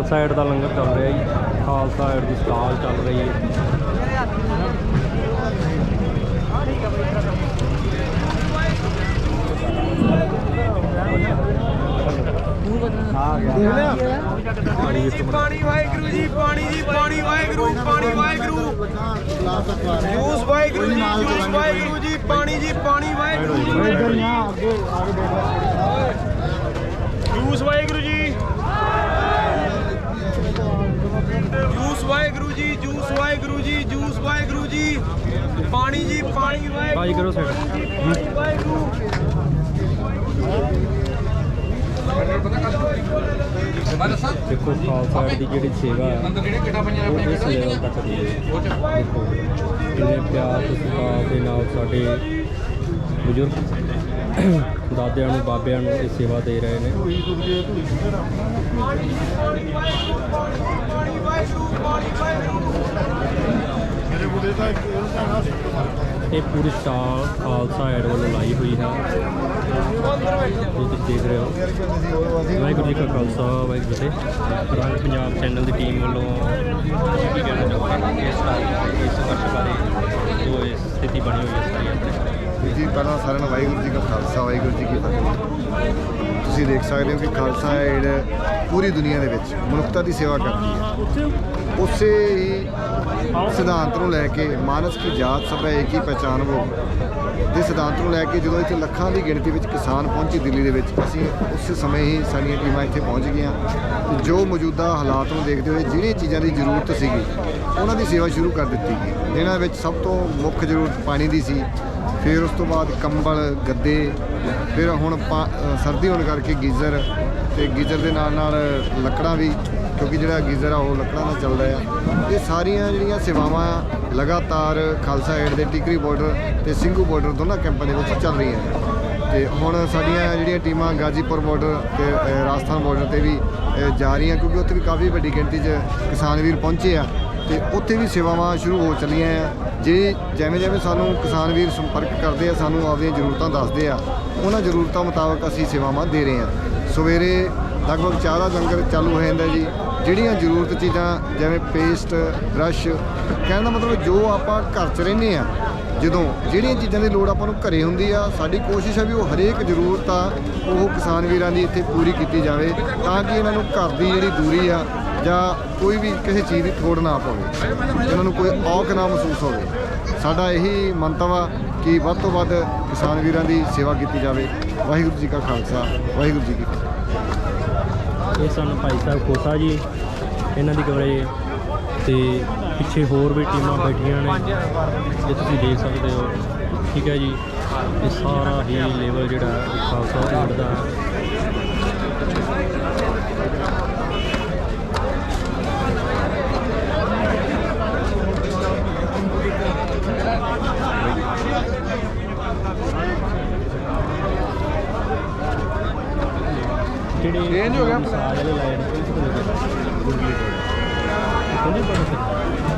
Khalsa aid ਦਾ ਲੰਗਰ ਚੱਲ ਰਿਹਾ ਜੀ। ਖਾਲਸਾ ਏਡ ਦੀ ਸਟਾਲ ਚੱਲ ਰਹੀ ਹੈ। ਪਾਣੀ ਜੀ ਪਾਣੀ ਵਾਹਿਗੁਰੂ ਜੀ ਪਾਣੀ ਜੀ ਪਾਣੀ ਵਾਹਿਗੁਰੂ ਪਾਣੀ ਵਾਹਿਗੁਰੂ ਜੂਸ ਵਾਹਿਗੁਰੂ ਜੀ ਜੂਸ ਵਾਹਿਗੁਰੂ ਜੀ ਪਾਣੀ ਜੀ ਪਾਣੀ Waheguru ji juice Waheguru ji juice Waheguru ji juice Waheguru ji juice Waheguru ji ਪਾਣੀ ਜੀ ਪਾਣੀ ਵਾਹਿਗੁਰੂ ਭਾਈ ਕਰੋ ਸੈਟ ਦੇਖੋ ਖਾਲਸਾ ਏਡ ਦੀ ਜਿਹੜੀ ਸੇਵਾ ਹੈ, ਉਹ ਇਸ ਲੈਵਲ ਤੱਕ ਦੀ ਹੈ। ਦੇਖੋ, ਕਿੰਨੇ ਪਿਆਰ ਤੇ ਸਤਿਕਾਰ ਦੇ ਨਾਲ ਸਾਡੇ ਬਜ਼ੁਰਗ ਦਾਦਿਆਂ ਨੂੰ, ਬਾਬਿਆਂ ਨੂੰ ਇਹ ਸੇਵਾ ਦੇ ਰਹੇ ਨੇ। ਇਹ ਪੂਰੀ ਸਟਾਲ ਖਾਲਸਾ ਐਡ ਵੱਲੋਂ ਲਾਈ ਹੋਈ ਹੈ। ਇਹ ਤੁਸੀਂ ਦੇਖ ਰਹੇ ਹੋ। ਵਾਹਿਗੁਰੂ ਜੀ ਕਾ ਖਾਲਸਾ, ਵਾਹਿਗੁਰੂ ਜੀ ਫਤਿਹ। ਰੰਗ ਪੰਜਾਬ ਚੈਨਲ ਦੀ ਟੀਮ ਵੱਲੋਂ ਅਸੀਂ ਕੀ ਕਹਿਣਾ ਚਾਹੁੰਦੇ ਇਸ ਸਾਲ, ਇਸ ਵਰਸ਼ ਬਾਰੇ ਜੋ ਇਹ ਸਥਿਤੀ ਬਣੀ ਹੋਈ ਹੈ ਸਾਰੀ ਆਪਣੇ। ਵੀਰ ਜੀ, ਪਹਿਲਾਂ ਸਾਰਿਆਂ ਨੂੰ ਵਾਹਿਗੁਰੂ ਜੀ ਕਾ ਖਾਲਸਾ, ਵਾਹਿਗੁਰੂ ਜੀ ਕੀ ਫਤਿਹ। ਤੁਸੀਂ ਦੇਖ ਸਕਦੇ ਹੋ ਕਿ ਖਾਲਸਾ ਏਡ ਪੂਰੀ ਦੁਨੀਆ ਦੇ ਵਿੱਚ ਮਨੁੱਖਤਾ ਦੀ ਸੇਵਾ ਕਰਦੀ ਹੈ। ਉਸੇ ਹੀ ਸਿਧਾਂਤ ਨੂੰ ਲੈ ਕੇ ਮਾਨਸ ਕੀ ਜਾਤ ਸਭ ਹੈ ਇੱਕ ਹੀ ਪਹਿਚਾਨ ਉਹ ਦੇ ਸਿਧਾਂਤ ਨੂੰ ਲੈ ਕੇ ਜਦੋਂ ਇੱਥੇ ਲੱਖਾਂ ਦੀ ਗਿਣਤੀ ਵਿੱਚ ਕਿਸਾਨ ਪਹੁੰਚੇ ਦਿੱਲੀ ਦੇ ਵਿੱਚ, ਅਸੀਂ ਉਸੇ ਸਮੇਂ ਹੀ ਸਾਡੀਆਂ ਟੀਮਾਂ ਇੱਥੇ ਪਹੁੰਚ ਗਈਆਂ। ਤੇ ਜੋ ਮੌਜੂਦਾ ਹਾਲਾਤ ਨੂੰ ਦੇਖਦੇ ਹੋਏ ਜਿਹੜੀਆਂ ਚੀਜ਼ਾਂ ਦੀ ਜ਼ਰੂਰਤ ਸੀਗੀ, ਉਹਨਾਂ ਦੀ ਸੇਵਾ ਸ਼ੁਰੂ ਕਰ ਦਿੱਤੀ। ਗਈ ਜਿਨ੍ਹਾਂ ਵਿੱਚ ਸਭ ਤੋਂ ਮੁੱਖ ਜ਼ਰੂਰਤ ਪਾਣੀ ਦੀ ਸੀ, ਫਿਰ ਉਸ ਤੋਂ ਬਾਅਦ ਕੰਬਲ, ਗੱਦੇ, ਫਿਰ ਹੁਣ ਪਾ- ਸਰਦੀ ਹੋਣ ਕਰਕੇ ਗੀਜ਼ਰ ਤੇ ਗੀਜ਼ਰ ਦੇ ਨਾਲ ਨਾਲ ਲੱਕੜਾਂ ਵੀ ਕਿਉਂਕਿ ਜਿਹੜਾ ਗੀਜ਼ਰ ਆ ਉਹ ਲੱਕੜਾਂ ਨਾਲ ਚੱਲਦਾ ਆ। ਇਹ ਸਾਰੀਆਂ ਜਿਹੜੀਆਂ ਸੇਵਾਵਾਂ ਆ, ਲਗਾਤਾਰ ਖਾਲਸਾ ਏਡ ਦੇ ਟਿਕਰੀ ਬਾਰਡਰ ਤੇ ਸਿੰਘੂ ਬਾਰਡਰ ਦੋਨਾਂ ਕੈਂਪਾਂ ਦੇ ਵਿੱਚ ਚੱਲ ਰਹੀਆਂ ਨੇ। ਤੇ ਹੁਣ ਸਾਡੀਆਂ ਜਿਹੜੀਆਂ ਟੀਮਾਂ ਗਾਜੀਪੁਰ ਬਾਰਡਰ ਤੇ ਰਾਜਸਥਾਨ ਬਾਰਡਰ ਤੇ ਵੀ ਜਾ ਰਹੀਆਂ ਕਿਉਂਕਿ ਉੱਥੇ ਵੀ ਕਾਫੀ ਵੱਡੀ ਗਿਣਤੀ 'ਚ ਕਿਸਾਨ ਵੀਰ ਪਹੁੰਚੇ ਆ। ਤੇ ਉੱਥੇ ਵੀ ਸੇਵਾਵਾਂ ਸ਼ੁਰੂ ਹੋ ਚੱਲੀਆਂ ਆ। ਜੇ ਜਿਵੇਂ ਜਿਵੇਂ ਸਾਨੂੰ ਕਿਸਾਨ ਵੀਰ ਸੰਪਰਕ ਕਰਦੇ ਆ ਸਾਨੂੰ ਆਪਦੀਆਂ ਜ਼ਰੂਰਤਾਂ ਦੱਸਦੇ ਆ ਉਹਨਾਂ ਜ਼ਰੂਰਤਾਂ ਮੁਤਾਬਕ ਅਸੀਂ ਸੇਵਾਵਾਂ ਦੇ ਰਹੇ ਆ। subiré ਲਗਭਗ ਚਾਹ ਦਾ ਲੰਗਰ ਚਾਲੂ ਹੋ ਜਾਂਦਾ ਜੀ। ਜਿਹੜੀਆਂ ਜ਼ਰੂਰਤ ਚੀਜ਼ਾਂ, ਜਿਵੇਂ ਪੇਸਟ ਬ੍ਰਸ਼ ਕਹਿਣ ਦਾ ਮਤਲਬ ਜੋ ਆਪਾਂ ਘਰ 'ਚ ਰਹਿੰਦੇ ਆ ਜਦੋਂ ਜਿਹੜੀਆਂ ਚੀਜ਼ਾਂ ਦੀ ਲੋੜ ਆਪਾਂ ਨੂੰ ਘਰੇ ਹੁੰਦੀ ਆ, ਸਾਡੀ ਕੋਸ਼ਿਸ਼ ਹੈ ਵੀ ਉਹ ਹਰੇਕ ਜ਼ਰੂਰਤ ਆ, ਉਹ ਕਿਸਾਨ ਵੀਰਾਂ ਦੀ ਇੱਥੇ ਪੂਰੀ ਕੀਤੀ ਜਾਵੇ, ਤਾਂ ਕਿ ਇਹਨਾਂ ਨੂੰ ਘਰ ਦੀ ਜਿਹੜੀ ਦੂਰੀ ਆ, ਜਾਂ ਕੋਈ ਵੀ ਕਿਸੇ ਚੀਜ਼ ਦੀ ਥੋੜ ਨਾ ਪਵੇ ਇਹਨਾਂ ਨੂੰ ਕੋਈ ਔਖ ਨਾ ਮਹਿਸੂਸ ਹੋਵੇ। ਸਾਡਾ ਇਹੀ ਮੰਤਵ ਆ ਕਿ ਵੱਧ ਤੋਂ ਵੱਧ ਕਿਸਾਨ ਵੀਰਾਂ ਦੀ ਸੇਵਾ ਕੀਤੀ ਜਾਵੇ। ਵਾਹਿਗੁਰੂ ਜੀ ਕਾ ਖਾਲਸਾ, ਵਾਹਿਗੁਰੂ ਜੀ ਕੀ ਫਤਿਹ। ਇਹ ਸਨ ਭਾਈ ਸਾਹਿਬ ਖੋਸਾ ਜੀ, ਇਹਨਾਂ ਦੀ ਕਵਰੇਜ ਤੇ ਪਿੱਛੇ ਹੋਰ ਵੀ ਟੀਮਾਂ ਬੈਠੀਆਂ ਨੇ, ਜੇ ਤੁਸੀਂ ਦੇਖ ਸਕਦੇ ਹੋ। ਠੀਕ ਹੈ ਜੀ, ਇਹ ਸਾਰਾ ਹੀ ਲੈਵਲ ਜਿਹੜਾ ਖਾਲਸਾ ਏਡ ਦਾ ਜਿਹੜੇ Change ਹੋ ਗਿਆ ਮਸਾਜ ਵਾਲੇ ਲਾਏ ਨੇ ਉਹ ਕਿੱਥੇ ਲੱਗੇ? ਗੁਰਲੀ ਕੋਲ। ਖੁੱਲੀ ਪਈ ਸੀ।